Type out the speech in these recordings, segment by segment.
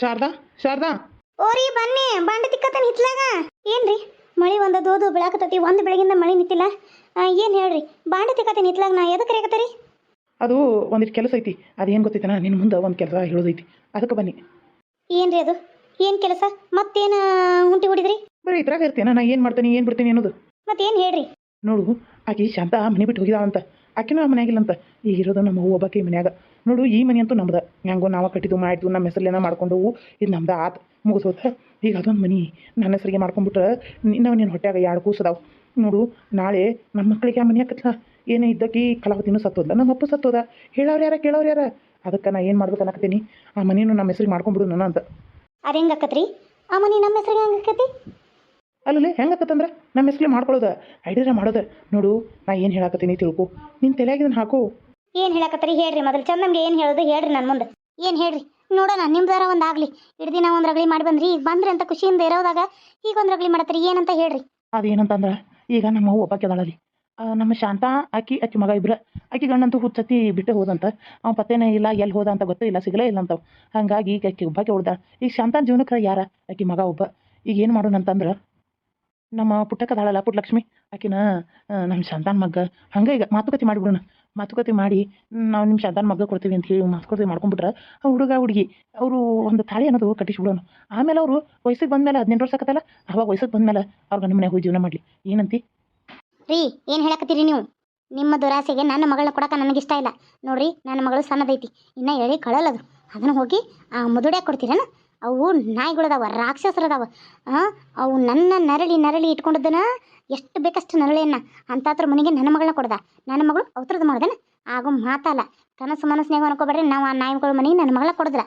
ಶಾರದಾ ಶಾರದಾ. ಓರಿ ಬನ್ನಿ ಬಂಡ ತಿಕ್ಕತನ ಹಿತ್ಲಾಗ? ಏನ್ರಿ? ಮಳಿ ಒಂದ ದೋದು ಬೆಳಕತತಿ ಒಂದ್ ಬೆಳಗಿಂದ ಮಳಿ ನಿಂತಿಲ್ಲ. ಆ, ಏನ್ ಹೇಳ್ರಿ? ಬಾಂಡ ತಿಕ್ಕತನ ಹಿತ್ಲಾಗ ನಾ ಎದಕ್ಕೆ ರೇಗತ್ತರಿ? ಅದು ಒಂದಿಷ್ಟು ಕೆಲಸ ಐತಿ. ಅದೇನು ಗೊತ್ತೈತನ? ನಿನ್ನ ಮುಂದೆ ಒಂದು ಕೆಲಸ ಹೇಳೋದೈತಿ. ಅದಕ್ಕೆ ಬನ್ನಿ. ಏನ್ರಿ ಅದು? ಏನ್ ಕೆಲಸ? ಮತ್ತೇನ ಹುಂಟಿ ಹೊಡಿದ್ರಿ? ಬರೀ ಇದ್ರಾಗ ಇರ್ತೇನೆ. ನಾ ಏನು ಮಾಡ್ತೀನಿ ಏನು ಬಿಡ್ತೀನಿ ಅನ್ನೋದು. ಮತ್ತೇನ್ ಹೇಳ್ರಿ? ನೋಡು ಆಕಿ ಶಾಂತ ಮನೆ ಬಿಟ್ಟು ಹೋಗಿದಾಳಂತ. ಆಕಿನೂ ಆ ಮನ್ಯಾಗಿಲ್ಲಂತ ಈಗ ಇರೋದು ನಮ್ಮ ಅವ್ವ ಒಬ್ಬಾಕಿ ಮನ್ಯಾಗ. ನೋಡು, ಈ ಮನೆ ಅಂತೂ ನಮ್ದು. ಹೆಂಗೋ ನಾವು ಕಟ್ಟಿದ್ದು ಮಾಡಿದ್ವು ನಮ್ಮ ಹೆಸರಲ್ಲೇನ ಮಾಡ್ಕೊಂಡು ಇದು ನಮ್ದು ಆತ್. ಮುಗಿಸೋತ ಈಗ ಅದೊಂದು ಮನೆ, ನನ್ನ ಹೆಸರಿಗೆ ಮಾಡ್ಕೊಂಡ್ಬಿಟ್ರೆ ನಾವು ನಿನ್ನ ಹೊಟ್ಟೆಯಾಗ ಎರಡು ಕೂಸದಾವು ನೋಡು, ನಾಳೆ ನಮ್ಮ ಮಕ್ಕಳಿಗೆ ಆ ಮನೆ ಹಾಕತ್ಲ? ಏನೇ ಇದ್ದಕ್ಕಿ ಕಲಾವತಿನೂ ಸತ್ತೋದ ನಮ್ಮ ಅಪ್ಪ ಸತ್ತೋದ? ಹೇಳೋರು ಯಾರ ಕೇಳೋರು ಯಾರ? ಅದಕ್ಕೆ ನಾ ಏನು ಮಾಡ್ಬೇಕು ಅನ್ನಕತ್ತೀನಿ? ಆ ಮನೇನು ನಮ್ಮ ಹೆಸರಿಗೆ ಮಾಡ್ಕೊಂಡ್ಬಿಡು ನನ್ನ ಅಂತ. ಅದೇ ಹೆಂಗ್ ಆಕತ್ರಿ ಆ ಮನೆ ನಮ್ಮ ಹೆಸರಿಗೆ ಹೆಂಗ್ ಅಲ್ಲೇ ಹೆಂಗತ್ತಂದ್ರೆ ನಮ್ಮ ಹೆಸ್ಲಿ ಮಾಡ್ಕೊಳ್ಳೋದು ಐಡಿಯಾ ಮಾಡೋದು. ನೋಡು ನಾ ಏನು ಹೇಳಾಕತ್ತೀನಿ ತಿಳ್ಕೊ. ನಿನ್ನ ತಲೆಯಾಗಿದ್ದನ್ನು ಹಾಕು. ಏನ್ ಹೇಳಾಕತ್ತರಿ? ಹೇಳ್ರಿ ಮೊದಲು. ಚಂದಂಗೆ ಏನ್ ಹೇಳೋದು ಹೇಳ್ರಿ ನನ್ನ ಮುಂದೆ. ಏನ್ ಹೇಳ್ರಿ? ನೋಡೋಣ ನಿಮ್ದಾರ ಒಂದ್ ಆಗಲಿ. ಇಡ್ದಿ ನಾವು ಒಂದ್ ರಗಳಿ ಮಾಡಿ ಬಂದ್ರಿ. ಈಗ ಬಂದ್ರಿ ಅಂತ ಖುಷಿಯಿಂದ ಇರೋದಾಗ ಈಗ ಒಂದ್ ರಗಳಿ ಮಾಡತ್ತೀರಿ. ಏನಂತ ಹೇಳ್ರಿ? ಅದೇನಂತಂದ್ರೆ ಈಗ ನಮ್ಮ ಅವ್ವ ಒಬ್ಬಾಕಿ ಅದಾಳಲ್ಲಿ. ನಮ್ಮ ಶಾಂತ ಆಕಿ ಅಕ್ಕಿ ಮಗ ಇಬ್ರು. ಆಕಿ ಗಂಡಂತೂ ಹುಚ್ಚತ್ತಿ ಬಿಟ್ಟು ಹೋದಂತ. ಅವ್ನ ಪತ್ತೇನೇ ಇಲ್ಲ ಎಲ್ಲಿ ಹೋದ ಅಂತ ಗೊತ್ತೇ ಇಲ್ಲ ಸಿಗಲೇ ಇಲ್ಲ ಅಂತವ್. ಹಾಗಾಗಿ ಈಗ ಅಕ್ಕಿ ಒಬ್ಬಾಕಿ ಉಳ್ದ ಈಗ ಶಾಂತನ ಜೀವನಕ್ಕೆ ಯಾರ? ಆಕಿ ಮಗ ಒಬ್ಬ. ಈಗ ಏನು ಮಾಡೋಣ ಅಂತಂದ್ರೆ ನಮ್ಮ ಪುಟ್ಟಕ್ಕದಾಳಲ್ಲ ಪುಟ್ಟಲಕ್ಷ್ಮಿ ಆಕಿನ ನಮ್ಮ ಶಾಂತಾನ್ ಮಗ್ಗ. ಹಂಗೆ ಈಗ ಮಾತುಕತೆ ಮಾಡಿಬಿಡೋಣ ಮಾತುಕತೆ ಮಾಡಿ ನಾವು ನಿಮ್ಮ ಶಾಂತಾನ್ ಮಗ್ಗ ಕೊಡ್ತೀವಿ ಅಂತ ಹೇಳಿ ಮಾತುಕತೆ ಮಾಡ್ಕೊಂಡ್ಬಿಟ್ರೆ ಆ ಹುಡುಗ, ಹುಡುಗಿ, ಅವರು ಒಂದು ತಾಳಿ ಅನ್ನೋದು ಕಟ್ಟಿಸ್ಬಿಡೋಣ ಆಮೇಲೆ ಅವರು ವಯಸ್ಸಿಗೆ ಬಂದಮೇಲೆ ಹದಿನೆಂಟು ವರ್ಷ ಆಗತ್ತಲ್ಲ ಅವಾಗ ವಯಸ್ಸಿಗೆ ಬಂದಮೇಲೆ ಅವ್ರ ಗಂಡ ಮನೆಗೆ ಹೋಗಿ ಜೀವನ ಮಾಡಲಿ. ಏನಂತಿ? ರೀ, ಏನು ಹೇಳಕತ್ತೀರಿ ನೀವು? ನಿಮ್ಮ ದುರಾಸೆಗೆ ನನ್ನ ಮಗಳನ್ನ ನನಗೆ ಇಷ್ಟ ಇಲ್ಲ. ನೋಡ್ರಿ, ನನ್ನ ಮಗಳು ಸಣ್ಣದೈತಿ. ಇನ್ನ ಹೇಳಿ ಕಳಲದು ಅದನ್ನು ಹೋಗಿ ಆ ಮುದುಡ್ಯಾಗ ಕೊಡ್ತೀರೇನ? ಅವು ನಾಯಿಗಳದಾವ, ರಾಕ್ಷಸರದಾವ. ಅದಾವ ಅವು ನನ್ನ ನರಳಿ ನರಳಿ ಇಟ್ಕೊಂಡಿದ್ದನ ಎಷ್ಟು ಬೇಕಷ್ಟು ನರಳಿಯನ್ನ ಅಂತಾತ್ರ ಮನೆಗೆ ನನ್ನ ಮಗಳನ್ನ ಕೊಡ್ದ. ನನ್ನ ಮಗಳು ಅವತರದ ಮಾಡ್ದನ. ಆಗೋ ಮಾತಲ್ಲ, ಕನಸು ಮನಸ್ಸಿನಾಗ ಅನ್ಕೋಬೇಡ್ರಿ, ನಾವು ಆ ನಾಯಿಗಳ ಮನೆಗೆ ನನ್ನ ಮಗಳ ಕೊಡದ್ರ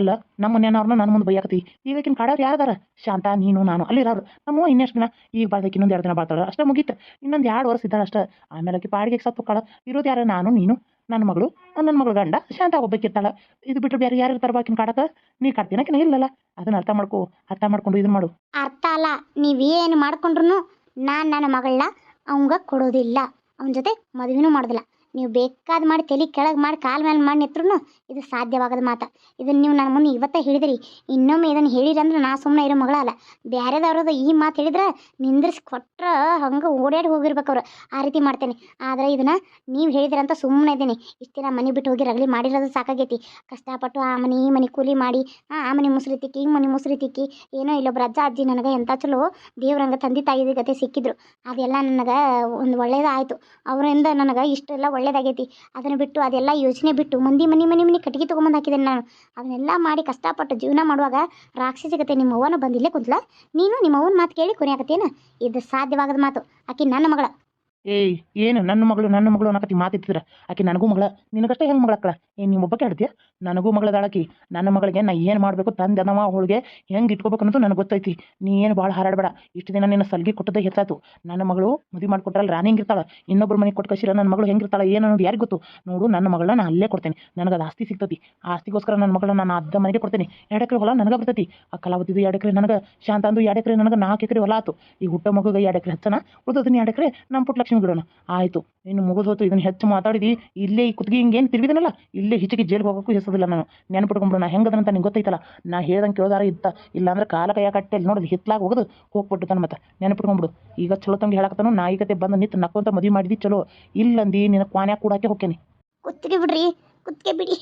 ಅಲ್ಲ, ನಮ್ಮ ನನ್ನ ಮುಂದೆ ಬೈಯಾಕತಿ ಈಗಿನ ಕಾಡವ್ರು ಯಾರದಾರ? ಶಾಂತ, ನೀನು, ನಾನು, ಅಲ್ಲಿರೋರು. ನಮ್ಮ ಇನ್ನೆಷ್ಟು ದಿನ ಈಗ ಬಾಳ್ದಕ್ಕೆ ಇನ್ನೊಂದು ಎರಡು ದಿನ ಬಾಳ್ತಾಳೆ ಅಷ್ಟೇ ಮುಗೀತು. ಇನ್ನೊಂದು ಎರಡು ವರ್ಷ ಇದ್ದಾಳೆ ಅಷ್ಟೇ. ಆಮೇಲೆ ಪಾಡಿಗೆ ಸತ್ತು ಕಾಳ ಇರೋದು ಯಾರು? ನಾನು, ನೀನು ನನ್ನ ಮಗಳು ನನ್ನ ಮಗಳು ಗಂಡ. ಶಾಂತ ಒಬ್ಬಕ್ಕಿರ್ತಾಳೆ ಇದು ಬಿಟ್ಟರೆ ಬೇರೆ ಯಾರು ಇರ್ತಾರೆ ಬಾಕಿನ ಕಾಡಕ್ಕೆ? ನೀ ಕಾಡ್ತೀನಕಿನ ಇಲ್ಲಲ್ಲ. ಅದನ್ನ ಅರ್ಥ ಮಾಡ್ಕೋ, ಅರ್ಥ ಮಾಡ್ಕೊಂಡು ಇದನ್ನ ಮಾಡು. ಅರ್ಥ ಅಲ್ಲ ನೀವೇನು ಮಾಡ್ಕೊಂಡ್ರು ನಾನು ನನ್ನ ಮಗಳನ್ನ ಅವಂಗ ಕೊಡೋದಿಲ್ಲ. ಅವನ ಜೊತೆ ಮದುವೆನೂ ಮಾಡೋದಿಲ್ಲ. ನೀವು ಬೇಕಾದ ಮಾಡಿ ತಲೆ ಕೆಳಗೆ ಮಾಡಿ ಕಾಲ ಮೇಲೆ ಮಾಡಿ ನಿತ್ರೂ ಇದು ಸಾಧ್ಯವಾಗದ ಮಾತು. ಇದನ್ನು ನೀವು ನನ್ನ ಮುಂದೆ ಇವತ್ತೇ ಹೇಳಿದಿರಿ. ಇನ್ನೊಮ್ಮೆ ಇದನ್ನು ಹೇಳಿರಿ ಅಂದ್ರೆ ನಾ ಸುಮ್ಮನೆ ಇರೋ ಮಗಳ ಅಲ್ಲ ಬೇರೆದವ್ರದ್ದು ಈ ಮಾತು ಹೇಳಿದ್ರೆ ನಿಂದ್ರಿಸಿ ಕೊಟ್ರೆ ಹಂಗೆ ಓಡಾಡಿ ಹೋಗಿರ್ಬೇಕು ಅವ್ರು ಆ ರೀತಿ ಮಾಡ್ತೇನೆ. ಆದರೆ ಇದನ್ನು ನೀವು ಹೇಳಿದ್ರಂತ ಸುಮ್ಮನೆ ಇದ್ದೀನಿ. ಇಷ್ಟು ದಿನ ಮನೆ ಬಿಟ್ಟು ಹೋಗಿ ರಗಲಿ ಮಾಡಿರೋದು ಸಾಕಾಗೈತಿ. ಕಷ್ಟಪಟ್ಟು ಆ ಮನೆ ಈ ಮನೆ ಕೂಲಿ ಮಾಡಿ, ಆ ಮನೆ ಮುಸ್ರಿ ತಿಕ್ಕಿ, ಈ ಮನೆ ಮುಸ್ರಿ ತಿಕ್ಕಿ, ಏನೋ ಇಲ್ಲೊಬ್ಬರು ಅಜ್ಜ, ಅಜ್ಜಿ ನನಗೆ ಎಂಥ ಚಲೋ ದೇವ್ರಂಗ ತಂದೆ ತಾಯಿ ಗತೆ ಸಿಕ್ಕಿದ್ರು. ಅದೆಲ್ಲ ನನಗೆ ಒಂದು ಒಳ್ಳೇದಾಯಿತು ಅವರಿಂದ ನನಗೆ ಇಷ್ಟೆಲ್ಲ ಒಳ್ಳೇದಾಗೈತಿ. ಅದನ್ನು ಬಿಟ್ಟು, ಅದೆಲ್ಲ ಯೋಚನೆ ಬಿಟ್ಟು, ಮಂದಿ ಮನೆ ಮನೆ ಮನೆ ಕಟ್ಟಿಗೆ ತೊಗೊಂಬಂದು ಹಾಕಿದ್ದೇನೆ ನಾನು. ಅದನ್ನೆಲ್ಲ ಮಾಡಿ ಕಷ್ಟಪಟ್ಟು ಜೀವನ ಮಾಡುವಾಗ ರಾಕ್ಷಸಿಗತೆ ನಿಮ್ಮ ಅವ್ವನ ಬಂದಿಲ್ಲೇ ಕುಂತ್ಲ. ನೀನು ನಿಮ್ಮ ಅವ್ವನ ಮಾತು ಕೇಳಿ ಕೊನೆಯಾಗತ್ತೇನ ಇದು ಸಾಧ್ಯವಾಗದ ಮಾತು. ಆಕೆ ನನ್ನ ಮಗಳ. ಏಯ್, ಏನು? ನನ್ನ ಮಗಳು ನನ್ನ ಮಗಳು ಅನ್ನಕತ್ತಿ ಮಾತಿರ್ತೀರ ಆಕೆ ನನಗೂ ಮಗಳ. ನಿನಗಷ್ಟೇ ಹೆಂಗೆ ಮಗಳಕ್ಕಳ ಏನು ನೀವು ಒಬ್ಬಕ್ಕೆ ಹೇಳ್ತೀಯ? ನನಗೂ ಮಗಳದಾಳಕಿ ನನ್ನ ಮಗಳಿಗೆ ನಾ ಏನು ಮಾಡಬೇಕು ತಂದೆ ಅದವ ಅವಳಿಗೆ ಹೆಂಗೆ ಇಟ್ಕೋಬೇಕು ಅನ್ನೋದು ನನಗೆ ಗೊತ್ತೈತಿ. ನೀ ಏನು ಭಾಳ ಹಾರಾಡಬೇಡ. ಇಷ್ಟು ದಿನ ನಿನ್ನ ಸಲ್ಗಿ ಕೊಟ್ಟದ ಹೆಚ್ಚಾಯ್ತು. ನನ್ನ ಮಗಳು ಮದುವೆ ಮಾಡ್ಕೊಟ್ರಲ್ಲ ರಾಣಿ ಹಿಂಗಿರ್ತಾಳೆ ಇನ್ನೊಬ್ಬರ ಮನೆಗೆ ಕೊಟ್ಟು ಕಸಿರ ನನ್ನ ಮಗಳು ಹೆಂಗಿರ್ತಾಳೆ ಏನು ಅನ್ನೋದು ಯಾರಿಗೆ ಗೊತ್ತು? ನೋಡು, ನನ್ನ ಮಗಳನ್ನ ನಾನು ಅಲ್ಲೇ ಕೊಡ್ತೇನೆ. ನನಗೆ ಅದು ಆಸ್ತಿ ಸಿಗ್ತತಿ. ಆಸ್ತಿಗೋಸ್ಕರ ನನ್ನ ಮಗಳನ್ನ ನಾನು ಅರ್ಧ ಮನೆಗೆ ಕೊಡ್ತೇನೆ. ಎರಡು ಎಕರೆ ಹೊಲ ನನಗೆ ಬರ್ತೈತಿ. ಆ ಕಲಾವತಿದು ಎರಡು ಎಕರೆ ನನಗೆ ಶಾಂತ ಅಂದು ಎರಡು ಎಕರೆ ನನಗೆ ನಾಲ್ಕು ಎಕರೆ ಹೊಲ ಆತು. ಈ ಹುಟ್ಟ ಮಗುಗೆ ಎರಡು ಎಕರೆ ಹಚ್ಚನ ಉಳಿದದನ್ನ ಎರಡು ಎಕರೆ ನಮ್ಮ ಬಿಡೋಣ. ಆಯಿತು. ಇನ್ನು ಮುಗಿದು ಹೋತು ಇದನ್ನು ಹೆಚ್ಚು ಮಾತಾಡಿದಿ. ಇಲ್ಲೇ ಈ ಕುತ್ತಿಗೆ ಹಿಂಗೇನು ತಿರುಗಿದನಲ್ಲ? ಇಲ್ಲೇ ಹಿಚ್ಚಿಗೆ ಜೈಲಿಗೆ ಹೋಗೋಕ್ಕೂ ಹೆಸರಿಲ್ಲ ನಾನು. ನೆನಪಿಟ್ಕೊಂಡ್ಬಿಡು ನಾ ಹೆಂಗದನಂತ ನಿಂಗೆ ಗೊತ್ತೈತಲ್ಲ? ನಾ ಹೇಳ್ದಂಗೆ ಕೇಳ್ದಾರ ಇತ್ತ. ಇಲ್ಲಾಂದ್ರೆ ಕಾಲ ಕೈಯ ಕಟ್ಟೆ ನೋಡಿ ಹಿತ್ಲಾಗ ಹೋಗೋದು. ಹೋಗ್ಬಿಟ್ಟು ತನ್ನ ಮತ್ತೆ ನೆನಪಿಟ್ಕೊಂಡ್ಬಿಡು ಈಗ ಚಲೋ ತಂಗಿ ಹೇಳಕತ್ತಾನು. ನಾ ಈಗತೆ ಬಂದು ನಿಂತು ನಕ್ಕೊಂತ ಮದುವೆ ಮಾಡಿದಿ ಚಲೋ. ಇಲ್ಲಂದಿ ನಿನ್ನ ಕ್ವಾನ್ಯಾಗ ಕೂಡಾಕೆ ಹೋಗ್ತೇನೆ ಕುತ್ತಿಗೆ ಬಿಡ್ರಿ. ಕುತ್ತಿಗೆ ಬಿಡಿ.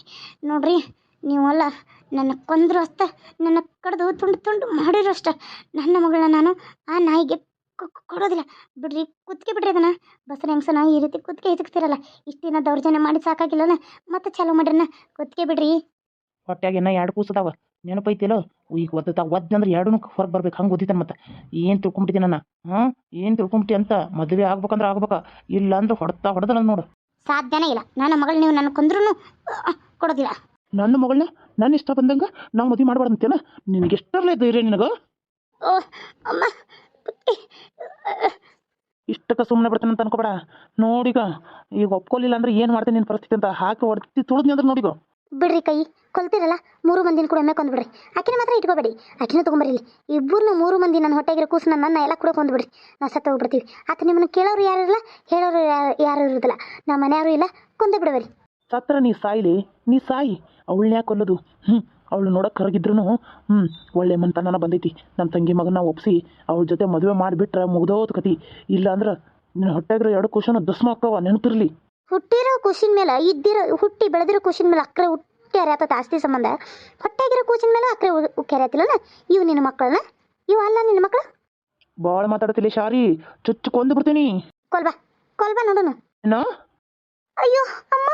ನೋಡ್ರಿ, ನೀವಲ್ಲ ನನ್ನ ಕೊಂದ್ರು ಅಷ್ಟ, ನನ್ನ ಕಡ್ದು ತುಂಡು ತುಂಡು ಮಾಡಿರೋ ಅಷ್ಟ ನನ್ನ ಮಗಳ ನಾನು ಆ ನಾಯಿಗೆ ಕೊಡೋದಿಲ್ಲ. ಬಿಡ್ರಿ ಕುತ್ತಿಗೆ ಬಿಡ್ರಿ ಅದನ್ನ. ಬಸರ ಹೆಂಗ್ಸನ ಈ ರೀತಿ ಕುತ್ತಿಗೆ ಹಿಚಕ್ತಿರಲ್ಲ ಇಷ್ಟು ದಿನ ದೌರ್ಜನ್ಯ ಮಾಡಿ ಸಾಕಾಗಿಲ್ಲನ? ಮತ್ತೆ ಚಾಲೂ ಮಾಡ್ರನ? ಕುತ್ತಿಗೆ ಬಿಡ್ರಿ. ಹೊಟ್ಟೆಗೆ ಇನ್ನ ಎರಡು ಕೂಸದಾವ ನೆನಪೈತಿಲ್ಲೋ? ಈಗ ಒದ್ದ ಒದ್ದ ಅಂದ್ರೆ ಎರಡೂ ಹೊರಗೆ ಬರ್ಬೇಕು. ಹಂಗೆ ಓದಿತಾನೆ ಮತ್ತೆ. ಏನು ತಿಳ್ಕೊಂಬಿಟ್ಟಿದ್ದೀನಿ ನಾನು ಹಾಂ? ಏನು ತಿಳ್ಕೊಂಬಿಟ್ಟಿ ಅಂತ ಮದುವೆ ಆಗ್ಬೇಕಂದ್ರೆ ಆಗ್ಬೇಕ. ಇಲ್ಲ ಅಂದ್ರೆ ಹೊಡ್ತಾ ಹೊಡೆದಲ್ಲ ನೋಡು. ಸಾಧ್ಯನೇ ಇಲ್ಲ. ನನ್ನ ಮಗಳು ನೀವು ನನ್ನ ಕೊಂದ್ರೂ ಕೊಡೋದಿಲ್ಲ. ನನ್ನ ಮಗಳನ್ನ ನನ್ನ ಇಷ್ಟ ಬಂದಂಗೆ ನಾವು ಮದುವೆ ಮಾಡಬಾರ್ದು ಅಂತೇನ ನಿನಗೆ ಎಷ್ಟರಲ್ಲೇ ಧೈರ್ಯ ನಿನಗೆ? ಓ ಅಮ್ಮ. ಇಷ್ಟಕ್ಕೆ ಸುಮ್ಮನೆ ಬಿಡ್ತೇನೆ ಅಂತ ಅನ್ಕೋಬೇಡ. ನೋಡಿಗ ಈಗ ಒಪ್ಕೊಲಿಲ್ಲ ಅಂದ್ರೆ ಏನು ಮಾಡ್ತೀನಿ ನಿನ್ನ ಪರಿಸ್ಥಿತಿ ಅಂತ ಹಾಕಿ ಹೊಡ್ತಿ ತುಳಿದ್ನಿ ಅಂದ್ರೆ ನೋಡಿಗೋ. ಬಿಡ್ರಿ ಕೈ ಕೊಲ್ತಿರಲ್ಲ? ಮೂರು ಮಂದಿನ ಕೂಡ ಒಮ್ಮೆ ಕೊಂದ್ಬಿಡ್ರಿ. ಆಕಿನ ಮಾತ್ರ ಇಟ್ಕೋಬೇಡಿ. ಆಕಿನ ತೊಗೊಂಬರ್ರಿ ಇಬ್ಬರನ್ನ ಮೂರು ಮಂದಿ ನನ್ನ ಹೊಟ್ಟೆಗಿರೋ ಕೂಸು ನನ್ನ ಎಲ್ಲ ಕೂಡ ಕೊಂದ್ಬಿಡ್ರಿ. ನಾವು ಸತ್ತ ಹೋಗ್ಬಿಡ್ತೀವಿ. ಆತ ನಿಮ್ಮನ್ನ ಕೇಳೋರು ಯಾರು ಇರಲ್ಲ ಹೇಳೋರು ಯಾರು ಯಾರು ಇರೋದಿಲ್ಲ. ನಮ್ಮ ಮನೆಯವರು ಇಲ್ಲ ಕೊಂದೇ ಬಿಡಬೇರಿ ಸತ್ರ ನೀ ಸಾಯಿಲಿ ನೀ ಸಾಯಿ. ಅವಳನ್ನ ಯಾಕೆ ಕೊಲ್ಲೋದು ಹ್ಞೂ ಅವಳು ನೋಡೋಕೆ ಕರಗಿದ್ರು ಹ್ಞೂ ಒಳ್ಳೆ ಮನ್ತನ ಬಂದೈತಿ. ನಮ್ಮ ತಂಗಿ ಮಗನ ಒಪ್ಸಿ ಅವಳ ಜೊತೆ ಮದುವೆ ಮಾಡಿಬಿಟ್ರೆ ಮುಗ್ದೋದ್ ಕತಿ. ಇಲ್ಲಾಂದ್ರೆ ನಿನ್ನ ಹೊಟ್ಟೆಗ್ರ ಎರಡು ಕುಶನ ದುಸ್ಮ ಹಾಕವ ನೆನಪಿರ್ಲಿ. ಹುಟ್ಟಿರೋ ಖುಷಿನ ಮೇಲೆ ಇದ್ದಿರೋ ಹುಟ್ಟಿ ಬೆಳೆದಿರೋ ಖುಷಿನ ಮೇಲೆ ಅಕ್ಕರೆ ಹುಟ್ಟಿ ಹರಿಯತ್ತ ಆಸ್ತಿ ಸಂಬಂಧ. ಹೊಟ್ಟೆಗಿರೋ ಕೂಚಿನ ಮೇಲೆ ಅಕ್ಕರೆ ಉಕ್ಕಿ ಹರಿಯತ್ತಿಲ್ಲನ ಇವು ನಿನ್ನ ಮಕ್ಕಳನ್ನ ಇವು ಅಲ್ಲ ನಿನ್ನ ಮಕ್ಕಳು ಭಾಳ ಮಾತಾಡ್ತಿಲ್ಲ ಶಾರಿ ಚುಚ್ಚು ಕೊಂದು ಬಿಡ್ತೀನಿ. ಕೊಲ್ಬಾ ಕೊಲ್ಬಾ ನೋಡೋಣ ಅಯ್ಯೋ ಅಮ್ಮ!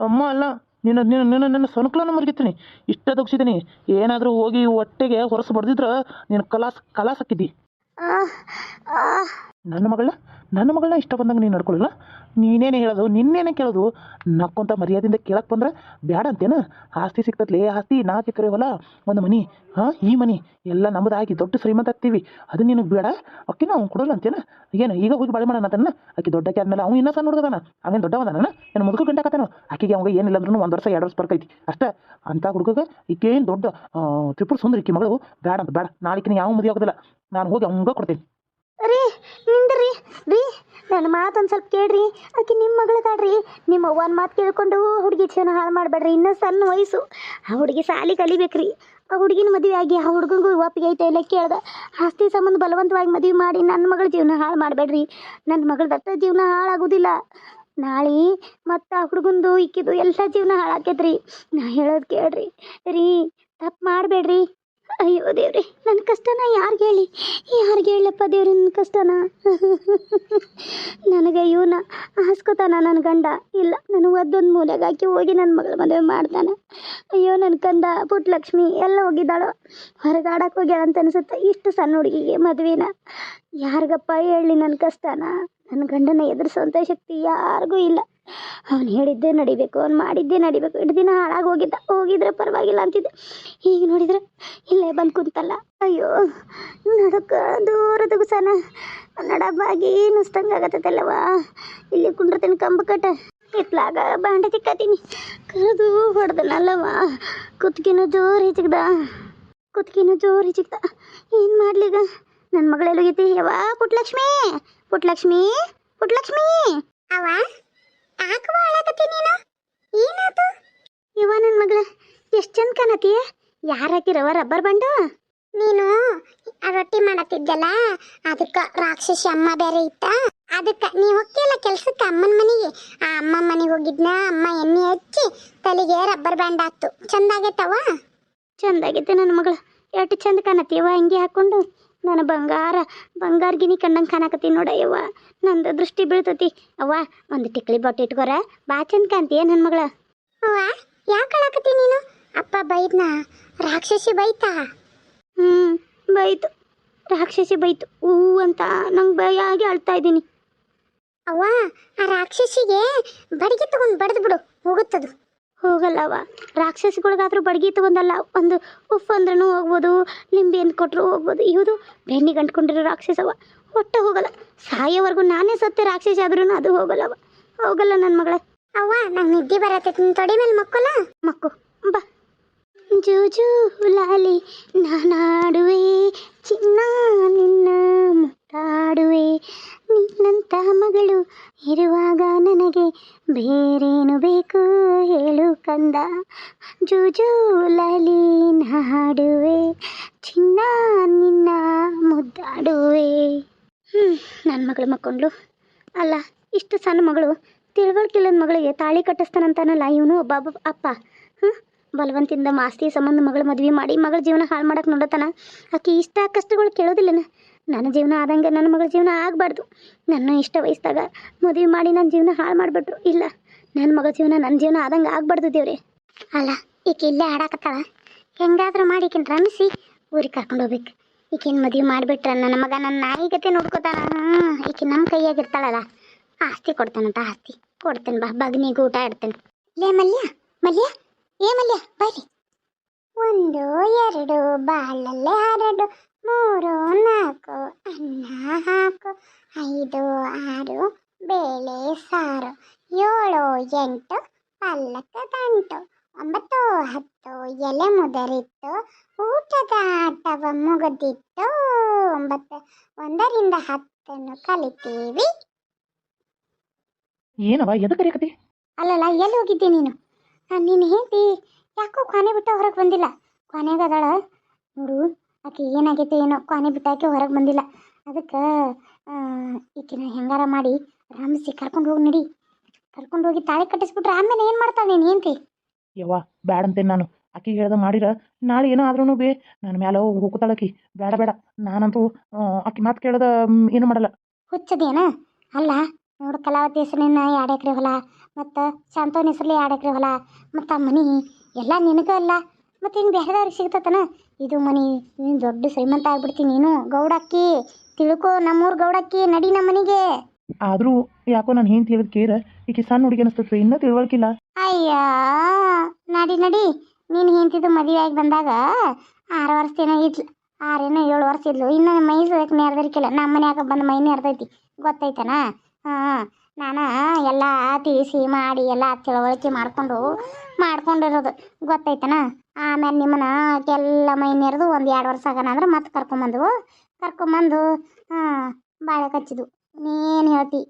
ಅಮ್ಮ ಅಲ್ಲ. ನಿನ್ನ ನಿನ್ನ ನಿನ್ನ, ನನ್ನ ಸೊನಕ್ಲನ್ನು ಮರ್ಗಿತ್ತೀನಿ ಇಷ್ಟ ದಗ್ಸಿದ್ದೀನಿ ಏನಾದರೂ ಹೋಗಿ ಹೊಟ್ಟೆಗೆ ಹೊರಸು ಬಡ್ದಿದ್ರೆ ನಿನ್ನ ಕಲಾಸ್ ಕಲಾಸ್ ಹಾಕಿದ್ದಿ ನನ್ನ ಮಗಳ ನನ್ನ ಮಗಳನ್ನ ಇಷ್ಟ ಬಂದಂಗೆ ನೀನು ನಡ್ಕೊಳ್ಳಲ್ಲ ನೀನೇನೇ ಹೇಳೋದು, ನಿನ್ನೇನೆ ಕೇಳೋದು. ನಕ್ಕೊಂತ ಮರ್ಯಾದಿಂದ ಕೇಳಕ್ಕೆ ಬಂದ್ರೆ ಬೇಡ ಅಂತೇನ? ಆಸ್ತಿ ಸಿಕ್ತತ್ಲೆ ಆಸ್ತಿ ನಾಲ್ಕು ಎಕರೆ ಹೊಲ ಒಂದು ಮನಿ, ಹಾಂ, ಈ ಮನಿ, ಎಲ್ಲ ನಮ್ಮದಾಗಿ ದೊಡ್ಡ ಶ್ರೀಮಂತ ಆಗ್ತೀವಿ. ಅದು ನಿನಗೆ ಬೇಡ. ಅಕ್ಕಿನ ಅವ್ನು ಕೊಡಲ್ಲ ಅಂತೇನ? ಏನು, ಈಗ ಹೋಗಿ ಬಾಳೆ ಮಾಡೋಣ ಅಂತನ್ನ ಆಕೆ ದೊಡ್ಡಕ್ಕೆ ಆದ್ಮೇಲೆ ಅವ್ನು ಇನ್ನೂ ಸಣ್ಣ ಹುಡುಗದಾನ ಅವೇನು ದೊಡ್ಡವದಾನ ಏನು ಮುದುಕು ಗಂಟಾಕತ್ತಾನ ಆಕೆಗೆ ಅವಾಗ ಏನಿಲ್ಲ ಅಂದ್ರೂ ಒಂದು ವರ್ಷ, ಎರಡು ವರ್ಷ ಬರ್ಕೈತಿ ಅಷ್ಟೇ. ಅಂಥ ಹುಡುಗಗೆ ಈಕೇನು ದೊಡ್ಡ ತ್ರಿಪುರ ಸುಂದರಿ ಈಕೆ ಮಗಳು. ಬೇಡ ಅಂತ ಬೇಡ ನಾಳೆಕಿನ ಯಾವ ಮದುವೆ ಆಗೋದಿಲ್ಲ. ನಾನು ಹೋಗಿ ಅವಂಗ ಕೊಡ್ತೀನಿ. ರೀ, ನಿಂದ್ರಿ. ರೀ, ನನ್ನ ಮಾತೊಂದು ಸ್ವಲ್ಪ ಕೇಳ್ರಿ. ಆಕೆ ನಿಮ್ಮ ಮಗಳದಾಡ್ರಿ ನಿಮ್ಮ ಅವ್ವನ ಮಾತು ಕೇಳ್ಕೊಂಡು ಹುಡುಗಿ ಜೀವನ ಹಾಳು ಮಾಡಬೇಡ್ರಿ. ಇನ್ನೂ ಸಣ್ಣ ವಯಸ್ಸು. ಆ ಹುಡುಗಿ ಸಾಲಿ ಕಲಿಬೇಕ್ರಿ. ಆ ಹುಡುಗಿನ ಮದುವೆ ಆಗಿ ಆ ಹುಡುಗನಿಗೂ ಒಪ್ಪಿಗೆ ಐತೆ ಇಲ್ಲ ಕೇಳ್ದ. ಆಸ್ತಿ ಸಂಬಂಧ ಬಲವಂತವಾಗಿ ಮದುವೆ ಮಾಡಿ ನನ್ನ ಮಗಳ ಜೀವನ ಹಾಳು ಮಾಡಬೇಡ್ರಿ. ನನ್ನ ಮಗಳ ದತ್ತ ಜೀವನ ಹಾಳಾಗೋದಿಲ್ಲ. ನಾಳೆ ಮತ್ತು ಆ ಹುಡುಗಂದು, ಇಕ್ಕಿದು ಎಲ್ಲ ಜೀವನ ಹಾಳಾಕೈತ್ರಿ. ನಾ ಹೇಳೋದು ಕೇಳ್ರಿ. ರೀ, ತಪ್ಪು ಮಾಡಬೇಡ್ರಿ. ಅಯ್ಯೋ ದೇವ್ರಿ ನನ್ನ ಕಷ್ಟನ ಯಾರಿಗೆ ಹೇಳಿ? ಯಾರಿಗೆ ಹೇಳಪ್ಪ ದೇವ್ರಿ ನನ್ನ ಕಷ್ಟನ? ನನಗೆ ಇವನ ಹಾಸ್ಕೋತಾನ ನನ್ನ ಗಂಡ. ಇಲ್ಲ, ನಾನು ಒದ್ದೊಂದು ಮೂಲೆಗೆ ಹಾಕಿ ಹೋಗಿ ನನ್ನ ಮಗಳ ಮದುವೆ ಮಾಡ್ತಾನೆ. ಅಯ್ಯೋ ನನ್ನ ಕಂದ ಪುಟ್ಟಲಕ್ಷ್ಮಿ ಎಲ್ಲ ಹೋಗಿದ್ದಾಳು? ಹೊರಗಾಡಕ್ಕೆ ಹೋಗ್ಯಾಳ ಅಂತ ಅನಿಸುತ್ತೆ ಇಷ್ಟು ಸಣ್ಣ ಹುಡುಗಿಗೆ ಮದುವೆನ. ಯಾರಿಗಪ್ಪ ಹೇಳಿ ನನ್ನ ಕಷ್ಟನ? ನನ್ನ ಗಂಡನ ಎದುರಿಸೋಂಥ ಶಕ್ತಿ ಯಾರಿಗೂ ಇಲ್ಲ. ಅವನು ಹೇಳಿದ್ದೇ ನಡಿಬೇಕು, ಅವ್ನು ಮಾಡಿದ್ದೇ ನಡಿಬೇಕು. ಇಷ್ಟು ದಿನ ಹಾಳಾಗಿ ಹೋಗಿದ್ದ, ಹೋಗಿದ್ರೆ ಪರವಾಗಿಲ್ಲ ಅಂತಿದ್ದೆ. ಈಗ ನೋಡಿದ್ರೆ ಇಲ್ಲೇ ಬಂದು ಕುಂತಲ್ಲ. ಅಯ್ಯೋ, ನಡಕ ದೂರದ ಗುಸನ ನಡ ಬಾಗಿ ನುಸ್ತಂಗೆ ಆಗತ್ತಲ್ಲವ ಇಲ್ಲಿ ಕುಂಡ್ರತೀನಿ ಕಂಬ ಕಟ್ಟ. ಇತ್ಲಾಗ ಬಾಂಡೆ ತಿಕ್ಕತೀನಿ. ಕರೆದು ಹೊಡೆದನಲ್ಲವ ಕುತ್ಕಿನ ಜೋರು ಹೆಚ್ಚಿಗ್ದ ಕುತ್ಕಿನ ಜೋರು ಹೆಚ್ಚಿಗ್ದ ಏನು ಮಾಡ್ಲಿಗ? ನನ್ನ ಮಗಳೆಲ್ಲೋಗೈತಿ ಯಾವ ಪುಟ್ಲಕ್ಷ್ಮಿ? ಪುಟ್ಲಕ್ಷ್ಮಿ? ಪುಟ್ಲಕ್ಷ್ಮಿ? ಅವ ಯಾಕವ ಅಳಕತ್ತಿ ನೀನು? ಏನಾತು? ಇವ ನನ್ನ ಮಗಳ, ಎಷ್ಟು ಚಂದ ಕಾಣತೀಯ ಯಾರು ಹಾಕಿರವ ರಬ್ಬರ್ ಬಂಡು? ನೀನು ರೊಟ್ಟಿ ಮಾಡತ್ತಿದ್ದಲ್ಲ, ಅದಕ್ಕೆ ರಾಕ್ಷಸಿ ಅಮ್ಮ ಬೇರೆ ಇತ್ತ? ಅದಕ್ಕೆ ನೀ ಹೋಗ್ತಿಯಲ್ಲ ಕೆಲ್ಸಕ್ಕೆ ಅಮ್ಮನ ಮನೆಗೆ? ಆ ಅಮ್ಮ ಮನೆಗೆ ಹೋಗಿದ್ನ, ಅಮ್ಮ ಎಣ್ಣೆ ಹಚ್ಚಿ ತಲೆಗೆ ರಬ್ಬರ್ ಬ್ಯಾಂಡ್ ಹಾಕ್ತು. ಚಂದಾಗೈತವ ಚಂದಾಗೈತೆ ನನ್ನ ಮಗಳು, ಎಷ್ಟು ಚಂದ ಕಾಣತ್ತೀವ ಹಂಗೆ ಹಾಕೊಂಡು? ನಾನು ಬಂಗಾರ ಬಂಗಾರ ಗಿನಿ ಕಂಡಂಗೆ ಕಾಣಕತ್ತೀನಿ ನೋಡ ಯವ್ವ ನಂದು ದೃಷ್ಟಿ ಬೀಳ್ತತಿ. ಅವ್ವ ಒಂದು ಟಿಕ್ಲಿ ಬಾಟ್ ಇಟ್ಕೋರ. ಬಾ ಚಂದ ಕಾಣ್ತೀಯ ನನ್ನ ಮಗಳ ಅವ್ವ ಯಾಕೆ ಕಾಣಕತ್ತಿ ನೀನು? ಅಪ್ಪ ಬೈದ್ನ ರಾಕ್ಷಸಿ ಬೈತಾ? ಹ್ಞೂ ಬೈತು. ರಾಕ್ಷಸಿ ಬೈತು. ಹೂ ಅಂತ ನಂಗೆ ಭಯ ಆಗಿ ಅಳ್ತಾ ಇದ್ದೀನಿ. ಅವ್ವ ಆ ರಾಕ್ಷಸಿಗೆ ಬಡಿಗೆ ತಗೊಂಡು ಬಡ್ದು ಬಿಡು ಹೋಗುತ್ತದು. ಹೋಗಲ್ಲವ. ರಾಕ್ಷಸಿಗಳಿಗಾದ್ರೂ ಬಡ್ಗಿ ತಗೊಂಡಲ್ಲ. ಒಂದು ಉಫ್ ಅಂದ್ರೂ ಹೋಗ್ಬೋದು ಲಿಂಬೆ ಅಂತ ಕೊಟ್ಟರು ಹೋಗ್ಬೋದು. ಇವುದು ಬೆನ್ನಿಗೆ ಅಂಟ್ಕೊಂಡಿರೋ ರಾಕ್ಷಸವ. ಒಟ್ಟು ಹೋಗಲ್ಲ. ಸಾಯೋವರೆಗೂ ನಾನೇ ಸತ್ತೆ ರಾಕ್ಷಸಿ ಆದ್ರೂ ಅದು ಹೋಗಲ್ಲವ. ಹೋಗಲ್ಲ ನನ್ನ ಮಗಳ. ಅವ್ವ ನಂಗೆ ನಿದ್ದೆ ಬರತ್ತೈತಿ ನಿನ್ನ ತೊಡೆ ಮೇಲೆ ಮಕ್ಕಲ್ಲ? ಮಕ್ಕು. ಬಾ. ಜೂಜು ಲಾಲಿ ನಾನಾಡುವೆ ಚಿನ್ನ ನಿನ್ನ ಮುತ್ತಾಡುವೆ ನಿನ್ನಂತ ಮಗಳು ಇರುವಾಗ ನನಗೆ ಬೇರೇನು ಬೇಕು ಹೇಳು ಕಂದ. ಜೂಜು ಲಲೀನ್ ಹಾಡುವೆ, ಚಿನ್ನ ನಿನ್ನ ಮುದ್ದಾಡುವೆ. ಹ್ಞೂ ನನ್ನ ಮಗಳು ಮಕ್ಕೊಂಡ್ಲು. ಅಲ್ಲ, ಇಷ್ಟು ಸಣ್ಣ ಮಗಳು ತಿಳುವಳಿಕಿಲ್ಲದ ಮಗಳಿಗೆ ತಾಳಿ ಕಟ್ಟಿಸ್ತಾನಂತಾನಲ್ಲ ಇವನು, ಒಬ್ಬ ಅಪ್ಪ. ಹಾಂ ಬಲವಂತಿಂದ ಮಾಸ್ತಿ ಸಂಬಂಧ ಮಗಳ ಮದುವೆ ಮಾಡಿ ಮಗಳ ಜೀವನ ಹಾಳು ಮಾಡಕ್ಕೆ ನೋಡತಾನ ಆಕೆ ಇಷ್ಟ ಕಷ್ಟಗಳು ಕೇಳೋದಿಲ್ಲನ. ನನ್ನ ಜೀವನ ಆದಂಗೆ ನನ್ನ ಮಗಳ ಜೀವನ ಆಗಬಾರ್ದು. ನನ್ನ ಇಷ್ಟ ವಯಸ್ಸಾಗ ಮದುವೆ ಮಾಡಿ ನನ್ನ ಜೀವನ ಹಾಳು ಮಾಡಿಬಿಟ್ರು. ಇಲ್ಲ, ನನ್ನ ಮಗಳ ಜೀವನ ನನ್ನ ಜೀವನ ಆದಂಗೆ ಆಗಬಾರ್ದು ದೇವ್ರಿ. ಅಲ್ಲ, ಈಕೆ ಇಲ್ಲೇ ಆಡಾಕತ್ತಾಳ ಹೆಂಗಾದ್ರೂ ಮಾಡಿ ಈಕಿನ ರಮಿಸಿ ಊರಿಗೆ ಕರ್ಕೊಂಡು ಹೋಗ್ಬೇಕು. ಈಕಿನ ಮದುವೆ ಮಾಡಿಬಿಟ್ರೆ ನನ್ನ ಮಗ ನನ್ನ ನಾಯಿಗತೆ ನೋಡ್ಕೋತಾನ. ಈಕೆ ನಮ್ಮ ಕೈಯಾಗಿರ್ತಾಳಲ್ಲ, ಆಸ್ತಿ ಕೊಡ್ತಾನಂತ ಆಸ್ತಿ. ಕೊಡ್ತೇನೆ ಬಾ, ಬಗ್ನಿಗೆ ಊಟ ಇಡ್ತೇನೆ. ಲೇ ಮಲ್ಯ ಮಲ್ಯ, ಏ ಮಲ್ಯ ಬೈಲಿ ಒಂದು, ಎರಡು ಬಾಳಲ್ಲೇ ಹರಡು ಮೂರು ನಾಲ್ಕು ಅನ್ನ ಹಾಕು ಐದು ಆರು ಬೇಳೆ ಸಾರು ಏಳು ಎಂಟು ಪಲ್ಲಕ ದಂಟು ಒಂಬತ್ತು ಹತ್ತು ಎಲೆ ಮುದರಿತ್ತು ಊಟದ ಆಟವ ಮುಗಿದಿತ್ತು ಒಂಬತ್ತು ಒಂದರಿಂದ ಹತ್ತನ್ನು ಕಲಿತೀವಿ. ಏನವ ಎದಕ್ಕೆ ಕರಿಯಕತಿ ಅಲ್ಲಲ್ಲ ಎಲ್ಲಿ ಹೋಗಿದ್ದೆ ನೀನು? ನೀನು ಹೇಳ್ತಿ ಯಾಕೋ ಕೊನೆ ಬಿಟ್ಟು ಹೊರಗೆ ಬಂದಿಲ್ಲ? ಕೊನೆಗದಳ ನೋಡು. ಆಕೆ ಏನಾಗೈತೆ ಏನೋ ಕೊನೆ ಬಿಟ್ಟು ಆಕೆ ಹೊರಗೆ ಬಂದಿಲ್ಲ. ಅದಕ್ಕೆ ಈಕಿನ ಹೆಂಗಾರ ಮಾಡಿ ರಾಮಸಿ ಕರ್ಕೊಂಡು ಹೋಗಿ ನಡಿ. ಕರ್ಕೊಂಡು ಹೋಗಿ ತಾಳಿ ಕಟ್ಟಿಸ್ಬಿಟ್ರೆ ಆಮೇಲೆ ಏನು ಮಾಡ್ತಾಳೆ ನೀನು ಏನ್ತಿ ಯವ್ವ ಬ್ಯಾಡ ಅಂತೇನೆ ನಾನು. ಆಕಿಗೆ ಹೇಳ್ದ ಮಾಡಿರ ನಾಳೆ ಏನೋ ಆದ್ರೂ ಬೇ ನನ್ನ ಮ್ಯಾಲ ಹೋಗ್ತಾಳಕಿ ಬೇಡ ಬೇಡ ನಾನಂತೂ ಆಕೆ ಆಕಿ ಮಾತು ಕೇಳದ ಏನು ಮಾಡಲ್ಲ. ಹುಚ್ಚದೇನ? ಅಲ್ಲ ನೋಡು ಕಲಾವತಿ ಹೆಸರಿನ ಎರಡು ಎಕರೆ ಹೊಲ ಮತ್ತು ಶಾಂತವನ ಹೆಸರಲ್ಲಿ ಎರಡು ಎಕರೆ ಹೊಲ ಮತ್ತು ಆ ಮನೆ ಎಲ್ಲ ನಿನಗ ಅಲ್ಲ. ಮತ್ತು ಇನ್ನು ಬೇರೆದವ್ರಿಗೆ ಸಿಗ್ತತನ? ಇದು ಮನಿ ನೀನು ದೊಡ್ಡ ಶ್ರೀಮಂತ ಆಗ್ಬಿಡ್ತೀನಿ ನೀನು. ಗೌಡಕ್ಕಿ ತಿಳ್ಕೊ ನಮ್ಮೂರು ಗೌಡಕ್ಕಿ ನಡಿ ನಮ್ಮ ಮನೆಗೆ. ಆದರೂ ಯಾಕೋ ನಾನು ಏನು ತಿಳಿದ್ ಕೇರ ಈಕಿ ಸಣ್ಣ ಹುಡುಗಿ ಅನಿಸ್ತೈತೆ ಇನ್ನೂ ತಿಳುವಳಿಕಿಲ್ಲ. ಅಯ್ಯ ನಡಿ ನಡಿ. ನೀನ್ ಹಿಂತಿದ್ದು ಮದುವೆ ಆಗಿ ಬಂದಾಗ ಆರು ವರ್ಷ ಏನೋ ಇದ್ಲು. ಆರೇನೋ ಏಳು ವರ್ಷ ಇದ್ಲು. ಇನ್ನ ಮೈ ಸೋದಕ್ಕೆ ನೆರೆದಿರ್ಕಿಲ್ಲ. ನಮ್ಮ ಮನ್ಯಾಗ ಬಂದು ಮೈ ನೆರೆದೈತಿ. ಗೊತ್ತೈತನ? ಹಾಂ. ನಾನು ಎಲ್ಲ ತಿಳಿಸಿ ಮಾಡಿ ಎಲ್ಲ ತಿಳುವಳಿಕೆ ಮಾಡಿಕೊಂಡು ಮಾಡ್ಕೊಂಡಿರೋದು. ಗೊತ್ತೈತನ? ಆಮೇಲೆ ನಿಮ್ಮನ್ನ ಎಲ್ಲ ಮೈ ನೆರೆದು ಒಂದು ಎರಡು ವರ್ಷ ಆಗೋಣ ಅಂದ್ರೆ ಮತ್ತೆ ಕರ್ಕೊಂಬಂದು ಕರ್ಕೊಂಬಂದು ಹಾಂ ಬಾಳೆ ಕಚ್ಚಿದು ನೀನು ಹೇಳ್ತಿ?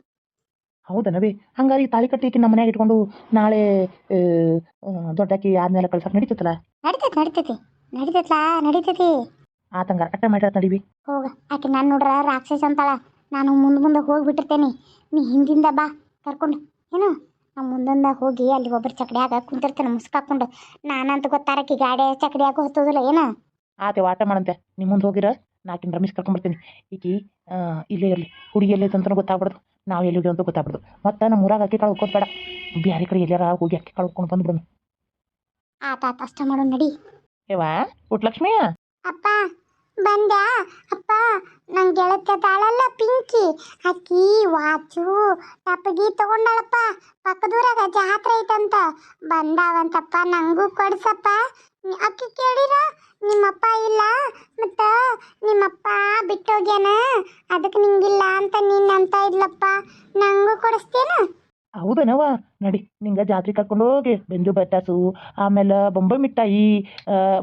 ಹೌದನವೇ ಹಂಗಾರೆ ಈ ತಾಳಿ ಕಟ್ಟಿ ಈಕಿ ನಮ್ಮ ಮನ್ಯಾಗ ಇಟ್ಕೊಂಡು ನಾಳೆ ದೊಡ್ಡಕ್ಕಿ ಆದ್ಮೇಲೆ ಕಳ್ಸಕ್ಕೆ ನಡೀತೈತಲ್ಲ ನಡಿತೈತಿ ನಡಿತೈತಿ. ನಡೀತೈತ್ಲಾ? ನಡೀತೈತಿ. ಆತಂಗಾರ. ಅಟ್ಟ ಮಾಡಿರತ್ ನಡಿವಿ. ಹೋಗ. ಆಕೆ ನಾನು ನೋಡ್ರ ರಾಕ್ಷಸ ಅಂತಾಳ. ನಾನು ಮುಂದೆ ಮುಂದೆ ಹೋಗ್ಬಿಟ್ಟಿರ್ತೇನೆ. ನೀ ಹಿಂದಿಂದ ಬಾ ಕರ್ಕೊಂಡು. ಏನು? ನಾವು ಮುಂದಿಂದ ಹೋಗಿ ಅಲ್ಲಿ ಒಬ್ಬರು ಚಕಡಿಯಾಗ ಕುಂತಿರ್ತೇನೆ ಮುಸ್ಕಾಕೊಂಡು ನಾನಂತ ಗೊತ್ತಾರಕ್ಕೆ ಗಾಡಿ ಚಕಡಿಯಾಗ ಹೋಗ್ತದಲ್ಲ ಏನು? ಆತೆ ಆಟ ಮಾಡಂತೆ. ನಿಮ್ಮ ಮುಂದೆ ಹೋಗಿರ ನಾಕಿನ ರಮೇಶ್ ಕರ್ಕೊಂಡ್ಬರ್ತೀನಿ. ಈಕಿ ಇಲ್ಲೇ ಇರಲಿ. ಹುಡುಗಿ ಎಲ್ಲಿ ಅಂತ ಗೊತ್ತಾಗ್ಬಿಡ್ದು. ನಾವು ಎಲ್ಲಿ ಅಂತ ಗೊತ್ತಾಗ್ಬಿಡ್ದು. ಮತ್ತೆ ನಮ್ಮ ಊರಾಗ ಅಕ್ಕಿ ಕಾಳು ಉಕ್ಕೋದ್ ಬೇಡ. ಬೇರೆ ಕಡೆ ಎಲ್ಲಾರ ಹೋಗಿ ಅಕ್ಕಿ ಕಾಳು ಉಕ್ಕೊಂಡು ಬಂದ್ಬಿಡೋಣ. ಆತ ಆತ ಅಷ್ಟ ಮಾಡೋ ನಡಿ. ಏವಾ ಪುಟ್ಲಕ್ಷ್ಮಿಯ ಅಪ್ಪ ಬಂದ್ಯಾ? ಅಪ್ಪ ನನ್ನ ಗೆಳತಿ ತಾಳಲ್ಲ ಪಿಂಕಿ. ಅಕ್ಕಿ, ವಾಚು, ಟಪಗಿ ತಗೊಂಡಳಪ್ಪ. ಪಕ್ಕದೂರಾಗ ಜಾತ್ರೆ ಐತಂತ. ಬಂದಾವಂತಪ್ಪ, ನಂಗೂ ಕೊಡ್ಸಪ್ಪ. ಅಕ್ಕಿ ಕೇಳಿರ? ನಿಮ್ಮಪ್ಪ ಇಲ್ಲ? ಮತ್ತ ನಿಮ್ಮಪ್ಪ ಬಿಟ್ಟೋಗ್ಯಾನ? ಅದಕ್ಕೆ ನಿಂಗಿಲ್ಲ ಅಂತ ನಿನ್ನಂತ ಇದ್ಲಪ್ಪ. ನಂಗೂ ಕೊಡಿಸ್ತೇನ? ಹೌದನವ ನಡಿ ನಿಂಗೆ ಜಾತ್ರೆ ಕರ್ಕೊಂಡು ಹೋಗಿ. ಬೆಂದು ಬಟಾಸು ಆಮೇಲೆ ಬೊಂಬೆ ಮಿಠಾಯಿ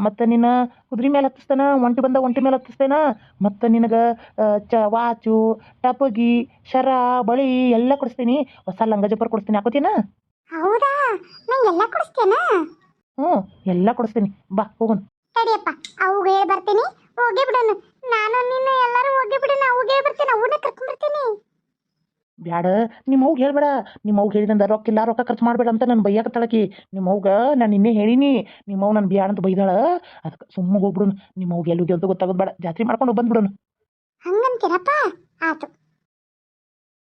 ಮತ್ತು ನಿನ್ನ ಕುದುರೆ ಮೇಲೆ ಹತ್ತಿಸ್ತಾನ ಒಂಟಿ ಬಂದ ಒಂಟಿ ಮೇಲೆ ಹತ್ತಿಸ್ತೇನ. ಮತ್ತು ನಿನಗೆ ಚ ವಾಚು ಟಪಗಿ ಶರ ಬಳಿ ಎಲ್ಲ ಕೊಡಿಸ್ತೀನಿ. ಹೊಸ ಲಂಗ ಜಪ್ಪರ್ ಕೊಡಿಸ್ತೀನಿ. ಹಾಕೋತೀನ ಹೌದಾ? ನಂಗೆಲ್ಲ ಕೊಡಿಸ್ತೇನ? ಹ್ಞೂ ಎಲ್ಲ ಕೊಡಿಸ್ತೀನಿ. ಬಾ ಹೋಗೋಣ. ಸರಿಯಪ್ಪ ಅವುಗೆ ಹೇಳಿ ಬರ್ತೀನಿ. ಹೋಗಿ ಬಿಡೋಣ. ನಾನು ನಿನ್ನ ಎಲ್ಲರೂ ಹೋಗಿ ಬಿಡೋಣ. ಅವುಗೆ ಹೇಳಿ ಬರ್ತೀನಿ. ಅವನ್ನ ಕರ್ಕೊಂಡ್ ಬರ್ತೀನಿ. ಬ್ಯಾಡ ನಿಮ್ಮ ಅವ್ಗೆ ಹೇಳ್ಬೇಡ. ನಿಮ್ಮ ಅವ್ಗೆ ಹೇಳಿದಂದ ರೊಕ್ಕ ಇಲ್ಲ ರೊಕ್ಕ ಖರ್ಚು ಮಾಡಬೇಡ ಅಂತ ನಾನು ತಳಕಿ. ನಿಮ್ಮ ಅವ್ಗ ನಾನು ನಿನ್ನೆ ಹೇಳೀನಿ ನಿಮ್ಮ ಅವ್ ನಾನು ಬ್ಯಾಡ ಅಂತ ಬೈದಾಳ. ಅದಕ್ಕೆ ಸುಮ್ಮನೆ ಹೋಗ್ಬಿಡೋಣ. ನಿಮ್ಮ ಅವ್ಗೆ ಎಲ್ಲಿಗೆ ಅಂತ ಗೊತ್ತಾಗೋದು ಬೇಡ. ಜಾತ್ರೆ ಮಾಡ್ಕೊಂಡು ಬಂದ್ಬಿಡೋಣ. ಹಂಗಂತೀರಪ್ಪ? ಆತು.